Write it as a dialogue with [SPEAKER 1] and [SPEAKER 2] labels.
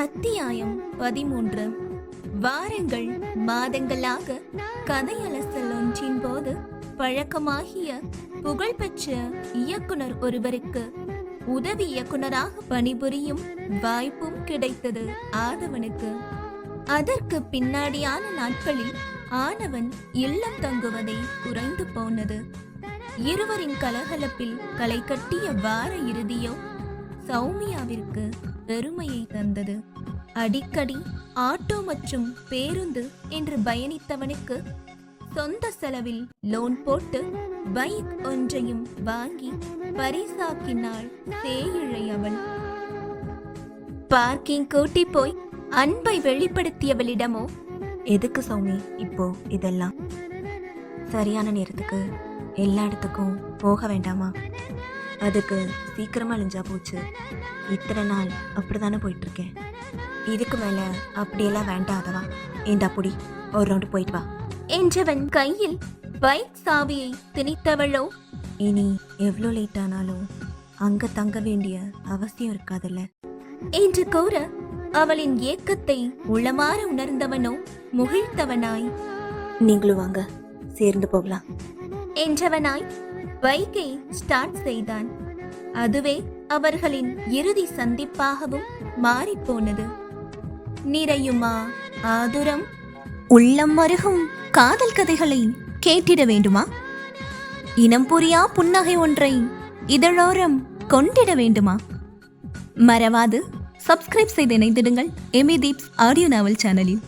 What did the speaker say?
[SPEAKER 1] அத்தியாயம் பதிமூன்று. வாரங்கள் மாதங்களாக கதையலசல் ஒன்றின் போது பழக்கமாகிய புகழ்பெற்ற இயக்குனர் ஒருவருக்கு உதவி இயக்குனராக பணிபுரியும் வாய்ப்பும் கிடைத்தது ஆதவனுக்கு. அதற்கு பின்னாடியான நாட்களில் ஆனவன் இல்லம் தங்குவதை குறைந்து போனது. இருவரின் கலகலப்பில் களை கட்டிய வார இறுதியோ சௌமியாவிற்கு பெருமையை தந்தது. அடிக்கடி ஆட்டோ மற்றும் பேருந்து என்று பயணித்தவனுக்கு சொந்த செலவில் லோன் போட்டு பைக் ஒன்றையும் வாங்கி பரிசாக்கினாள் தேயிழை அவள். பார்க்கிங் கூட்டி போய் அன்பை வெளிப்படுத்தியவளிடமோ
[SPEAKER 2] எதுக்கு சௌமி இப்போ இதெல்லாம்? சரியான நேரத்துக்கு எல்லா இடத்துக்கும் போக வேண்டாமா? அதுக்கு சீக்கிரமா அழிஞ்சா போச்சு. இத்தனை நாள் அப்படிதானே போயிட்டு இருக்கேன் இதுக்கு மேல அப்படியெல்லாம் வேண்டாதவா? இந்த புடி ஒரு ரவுண்டு போயிட்டு வா.
[SPEAKER 1] என்றவன் கையில் பைக் சாவியை திணித்தவளோ?
[SPEAKER 2] இனி எவ்வளோ லேட் ஆனாலும் அங்க தங்க வேண்டிய அவசியம் இருக்காதுல்ல.
[SPEAKER 1] என்று கூற அவளின் ஏக்கத்தை உளமாற உணர்ந்தவனோ முகிழ்த்தவனாய்
[SPEAKER 2] நீங்களும் வாங்க சேர்ந்து போகலாம்.
[SPEAKER 1] என்றவனாய் பைக்கை ஸ்டார்ட் செய்தான். அதுவே அவர்களின் இறுதி சந்திப்பாகவும் மாறிப்போனது. நிறையுமா ஆதுரம்? உள்ளம் மருகும் காதல் கதைகளை கேட்டிட வேண்டுமா? இனம் புரியா புன்னகை ஒன்றை இதழோரம் கொண்டிட வேண்டுமா? மறவாது சப்ஸ்கிரைப் செய்து இணைந்திடுங்கள். எமி தீப்ஸ் ஆடியோ நாவல் சேனலில்.